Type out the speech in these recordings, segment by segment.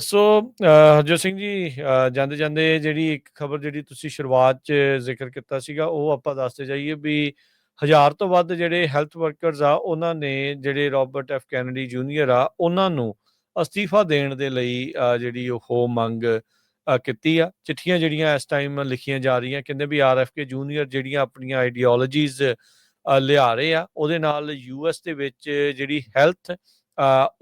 ਸੋ ਹਰਜੋਤ ਸਿੰਘ ਜੀ ਜਾਂਦੇ ਜਾਂਦੇ ਜਿਹੜੀ ਇੱਕ ਖਬਰ ਜਿਹੜੀ ਤੁਸੀਂ ਸ਼ੁਰੂਆਤ 'ਚ ਜ਼ਿਕਰ ਕੀਤਾ ਸੀਗਾ, ਉਹ ਆਪਾਂ ਦੱਸਦੇ ਜਾਈਏ ਵੀ ਹਜ਼ਾਰ ਤੋਂ ਵੱਧ ਜਿਹੜੇ ਹੈਲਥ ਵਰਕਰਸ ਆ, ਉਹਨਾਂ ਨੇ ਜਿਹੜੇ ਰਾਬਰਟ ਐਫ ਕੈਨੇਡੀ ਜੂਨੀਅਰ ਆ, ਉਹਨਾਂ ਨੂੰ ਅਸਤੀਫਾ ਦੇਣ ਦੇ ਲਈ ਜਿਹੜੀ ਉਹ ਮੰਗ ਕੀਤੀ ਆ। ਚਿੱਠੀਆਂ ਜਿਹੜੀਆਂ ਇਸ ਟਾਈਮ ਲਿਖੀਆਂ ਜਾ ਰਹੀਆਂ, ਕਹਿੰਦੇ ਵੀ ਆਰਐਫਕੇ ਜੂਨੀਅਰ ਜਿਹੜੀਆਂ ਆਪਣੀਆਂ ਆਈਡੀਓਲੋਜੀਜ਼ ਲਿਆ ਰਹੇ ਆ, ਉਹਦੇ ਨਾਲ ਯੂਐਸ ਦੇ ਵਿੱਚ ਜਿਹੜੀ ਹੈਲਥ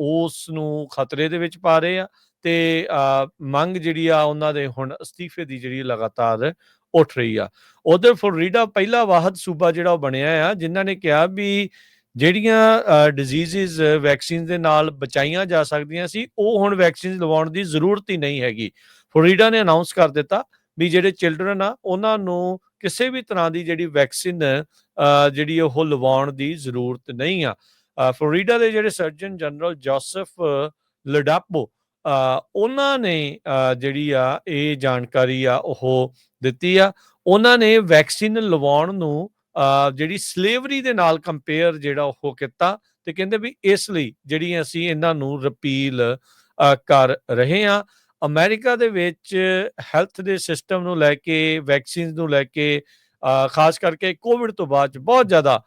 ਉਸ ਨੂੰ ਖਤਰੇ ਦੇ ਵਿੱਚ ਪਾ ਰਹੇ ਆ ਤੇ ਅ, ਮੰਗ ਜਿਹੜੀ ਆ ਉਹਨਾਂ ਦੇ ਹੁਣ ਅਸਤੀਫੇ ਦੀ ਜਿਹੜੀ ਲਗਾਤਾਰ ਉੱਠ ਰਹੀ ਆ। ਉਧਰ ਫਲੋਰੀਡਾ ਪਹਿਲਾ ਵਾਹਦ ਸੂਬਾ ਜਿਹੜਾ ਉਹ ਬਣਿਆ ਆ ਜਿਨ੍ਹਾਂ ਨੇ ਕਿਹਾ ਵੀ ਜਿਹੜੀਆਂ ਡਿਜ਼ੀਜ਼ਸ ਵੈਕਸੀਨ ਦੇ ਨਾਲ ਬਚਾਈਆਂ ਜਾ ਸਕਦੀਆਂ ਸੀ ਉਹ ਹੁਣ ਵੈਕਸੀਨ ਲਵਾਉਣ ਦੀ ਜ਼ਰੂਰਤ ਹੀ ਨਹੀਂ ਹੈਗੀ। ਫਲੋਰੀਡਾ ਨੇ ਅਨਾਉਂਸ ਕਰ ਦਿੱਤਾ ਵੀ ਜਿਹੜੇ ਚਿਲਡਰਨ ਆ ਉਹਨਾਂ ਨੂੰ ਕਿਸੇ ਵੀ ਤਰ੍ਹਾਂ ਦੀ ਜਿਹੜੀ ਵੈਕਸੀਨ ਜਿਹੜੀ ਉਹ ਲਵਾਉਣ ਦੀ ਜ਼ਰੂਰਤ ਨਹੀਂ ਆ। ਫਲੋਰੀਡਾ ਦੇ ਜਿਹੜੇ ਸਰਜਨ ਜਨਰਲ ਜੋਸਫ ਲਡਾਪੋ ਉਹਨਾਂ ਨੇ ਜਿਹੜੀ ਆ, ਇਹ ਜਾਣਕਾਰੀ ਆ, ਉਹ ਦਿੱਤੀ ਆ। ਉਹਨਾਂ ਨੇ ਵੈਕਸੀਨ ਲਵਾਉਣ ਨੂੰ ਜਿਹੜੀ ਸਲੇਵਰੀ ਦੇ ਨਾਲ ਕੰਪੇਅਰ ਜਿਹੜਾ ਉਹ ਕੀਤਾ ਤੇ ਕਹਿੰਦੇ ਵੀ ਇਸ ਲਈ ਜਿਹੜੀ ਅਸੀਂ ਇਹਨਾਂ ਨੂੰ ਰਿਪੀਲ ਕਰ ਰਹੇ ਹਾਂ ਅਮਰੀਕਾ ਦੇ ਵਿੱਚ ਹੈਲਥ ਦੇ ਸਿਸਟਮ ਨੂੰ ਲੈ ਕੇ ਵੈਕਸੀਨ ਨੂੰ ਲੈ ਕੇ ਖਾਸ ਕਰਕੇ ਕੋਵਿਡ ਤੋਂ ਬਾਅਦ 'ਚ ਬਹੁਤ ਜ਼ਿਆਦਾ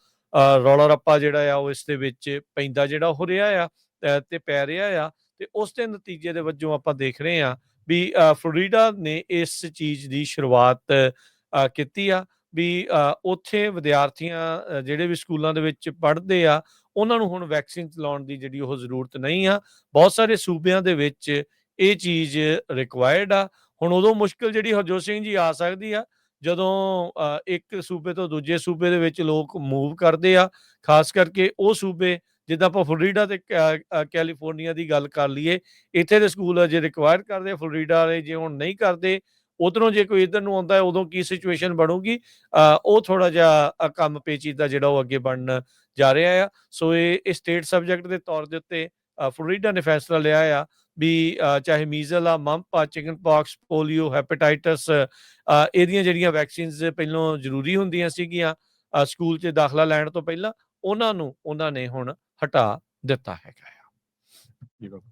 ਰੌਲਾ ਰੱਪਾ ਜਿਹੜਾ ਆ ਉਹ ਇਸ ਦੇ ਵਿੱਚ ਪੈਂਦਾ ਜਿਹੜਾ ਹੋ ਰਿਹਾ ਆ ਅ, ਤੇ ਪੈ ਰਿਹਾ ਆ ਤੇ ਉਸ ਦੇ ਨਤੀਜੇ ਦੇ ਵਜੋਂ ਆਪਾਂ ਦੇਖ ਰਹੇ ਆ ਵੀ ਫਲੋਰੀਡਾ ਨੇ ਇਸ ਚੀਜ਼ ਦੀ ਸ਼ੁਰੂਆਤ ਕੀਤੀ ਆ ਵੀ ਉੱਥੇ ਵਿਦਿਆਰਥੀਆਂ ਜਿਹੜੇ ਵੀ ਸਕੂਲਾਂ ਦੇ ਵਿੱਚ ਪੜ੍ਹਦੇ ਆ ਉਹਨਾਂ ਨੂੰ ਹੁਣ ਵੈਕਸੀਨ ਲਾਉਣ ਦੀ ਜਿਹੜੀ ਉਹ ਜ਼ਰੂਰਤ ਨਹੀਂ ਆ। ਬਹੁਤ ਸਾਰੇ ਸੂਬਿਆਂ ਦੇ ਵਿੱਚ ਇਹ ਚੀਜ਼ ਰਿਕੁਆਇਰਡ ਆ। ਹੁਣ ਉਦੋਂ ਮੁਸ਼ਕਲ ਜਿਹੜੀ ਹਰਜੋਤ ਸਿੰਘ ਜੀ ਆ ਸਕਦੀ ਆ ਜਦੋਂ ਇੱਕ ਸੂਬੇ ਤੋਂ ਦੂਜੇ ਸੂਬੇ ਦੇ ਵਿੱਚ ਲੋਕ ਮੂਵ ਕਰਦੇ ਆ, ਖਾਸ ਕਰਕੇ ਉਹ ਸੂਬੇ ਜਿੱਦਾਂ ਆਪਾਂ ਫਲੋਰੀਡਾ ਤੇ ਕੈ- ਕੈਲੀਫੋਰਨੀਆ ਦੀ ਗੱਲ ਕਰ ਲਈਏ, ਇੱਥੇ ਦੇ ਸਕੂਲ ਅਜੇ ਰਿਕੁਆਇਰ ਕਰਦੇ ਆ, ਫਲੋਰੀਡਾ ਵਾਲੇ ਜੇ ਹੁਣ ਨਹੀਂ ਕਰਦੇ, ਉਧਰੋਂ ਜੇ ਕੋਈ ਇਧਰ ਨੂੰ ਆਉਂਦਾ ਹੈ, ਉਦੋਂ ਕੀ ਸਿਚੁਏਸ਼ਨ ਬਣੂਗੀ? ਉਹ ਥੋੜਾ ਜਿਹਾ ਕੰਮ ਪੇਚੀਦਾ ਜਿਹੜਾ ਉਹ ਅੱਗੇ ਬਣਨ ਜਾ ਰਿਹਾ ਆ। ਸੋ ਇਹ ਇਹ ਸਟੇਟ ਸਬਜੈਕਟ ਦੇ ਤੌਰ ਦੇ ਉੱਤੇ ਫਲੋਰੀਡਾ ਨੇ ਫੈਸਲਾ ਲਿਆ ਆ। ਵੀ ਚਾਹੇ ਮੀਜ਼ਲ ਆ, ਮੰਪ ਆ, ਚਿਕਨ ਪਾਕਸ, ਪੋਲੀਓ, ਹੈਪੇਟਾਈਟਸ ਇਹਦੀਆਂ ਜਿਹੜੀਆਂ ਵੈਕਸੀਨਸ ਪਹਿਲਾਂ ਜ਼ਰੂਰੀ ਹੁੰਦੀਆਂ ਸੀਗੀਆਂ ਸਕੂਲ 'ਚ ਦਾਖਲਾ ਲੈਣ ਤੋਂ ਪਹਿਲਾਂ, ਉਹਨਾਂ ਨੂੰ ਉਹਨਾਂ ਨੇ ਹੁਣ ਹਟਾ ਦਿੱਤਾ ਹੈਗਾ ਆ। ਜੀ ਬਿਲਕੁਲ